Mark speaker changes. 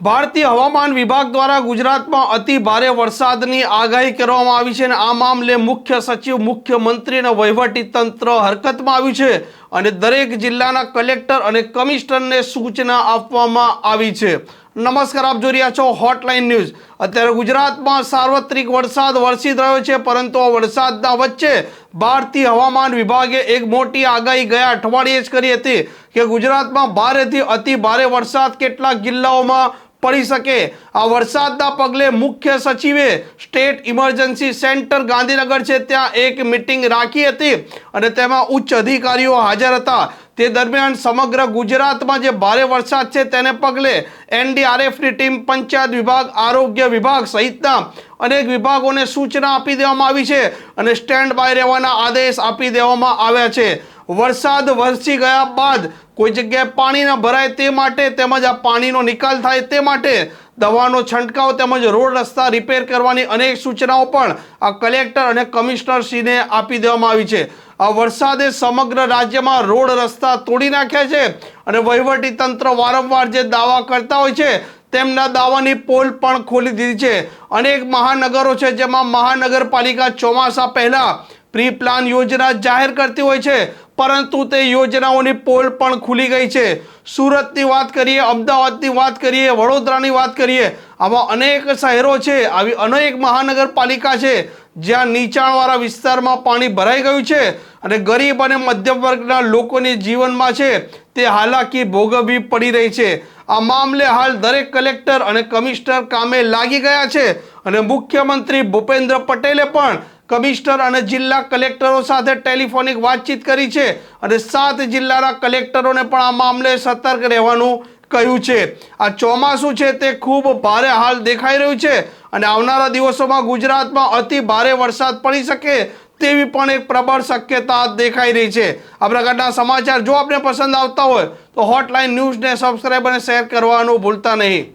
Speaker 1: ભારતીય હવામાન વિભાગ દ્વારા ગુજરાતમાં અતિ ભારે વરસાદની આગાહી કરવામાં આવી છે અને આ મામલે મુખ્ય સચિવ મુખ્યમંત્રી અને વહીવટી તંત્ર હરકતમાં આવ્યું છે અને દરેક જિલ્લાના કલેક્ટર અને કમિશનરને સૂચના આપવામાં આવી છે. નમસ્કાર, આપ જોઈ રહ્યા છો હોટલાઇન ન્યૂઝ અત્યારે ગુજરાતમાં સાર્વત્રિક વરસાદ વરસી રહ્યો છે, પરંતુ આ વરસાદના વચ્ચે ભારતીય હવામાન વિભાગે એક મોટી આગાહી ગયા અઠવાડિયે જ કરી હતી કે ગુજરાતમાં ભારેથી અતિ ભારે વરસાદ કેટલાક જિલ્લાઓમાં પડી શકે. આ વરસાદના પગલે મુખ્ય સચિવે સ્ટેટ ઇમરજન્સી સેન્ટર ગાંધીનગર છે ત્યાં એક મિટિંગ રાખી હતી અને તેમાં ઉચ્ચ અધિકારીઓ હાજર હતા. તે દરમિયાન સમગ્ર ગુજરાતમાં જે ભારે વરસાદ છે તેને પગલે એનડીઆરએફની ટીમ, પંચાયત વિભાગ, આરોગ્ય વિભાગ સહિતના અનેક વિભાગોને સૂચના આપી દેવામાં આવી છે અને સ્ટેન્ડ બાય રહેવાના આદેશ આપી દેવામાં આવ્યા છે. વરસાદ વરસી ગયા બાદ કોઈ જગ્યાએ પાણી ન ભરાય તે માટે તેમજ આ પાણીનો નિકાલ થાય તે માટે દવાનો છંટકાવ તેમજ રોડ રસ્તા રિપેર કરવાની અનેક સૂચનાઓ પણ આ કલેક્ટર અને કમિશનરશ્રીને આપી દેવામાં આવી છે. આ વરસાદે સમગ્ર રાજ્યમાં રોડ રસ્તા તોડી નાખ્યા છે અને વહીવટી તંત્ર વારંવાર જે દાવા કરતા હોય છે, તેમના દાવાની પોલ પણ ખોલી દીધી છે. અનેક મહાનગરો છે જેમાં મહાનગરપાલિકા ચોમાસા પહેલાં પ્રી પ્લાન યોજના જાહેર કરતી હોય છે, પરંતુ તે યોજનાઓની પોલ પણ ખુલી ગઈ છે. સુરતની વાત કરીએ, અમદાવાદની વાત કરીએ, વડોદરાની વાત કરીએ, આવા અનેક શહેરો છે, આવી અનેક મહાનગરપાલિકા છે જ્યાં નીચાણવાળા વિસ્તારમાં પાણી ભરાઈ ગયું છે અને ગરીબ અને મધ્યમ વર્ગના લોકોની જીવનમાં છે તે હાલાકી ભોગવવી પડી રહી છે. આ મામલે હાલ દરેક કલેક્ટર અને કમિશનર કામે લાગી ગયા છે અને મુખ્યમંત્રી ભૂપેન્દ્ર પટેલે પણ કમિશનર અને જિલ્લા કલેક્ટરો સાથે ટેલિફોનિક વાતચીત કરી છે અને સાત જિલ્લાના કલેક્ટરોને પણ આ મામલે સતર્ક રહેવાનું કહ્યું છે. આ ચોમાસું છે તે ખૂબ ભારે હાલ દેખાઈ રહ્યું છે અને આવનારા દિવસોમાં ગુજરાતમાં અતિ ભારે વરસાદ પડી શકે તેવી પણ એક પ્રબળ શક્યતા દેખાઈ રહી છે. આ પ્રકારના સમાચાર જો આપને પસંદ આવતા હોય તો હોટલાઇન ન્યૂઝને સબસ્ક્રાઈબ અને શેર કરવાનું ભૂલતા નહીં.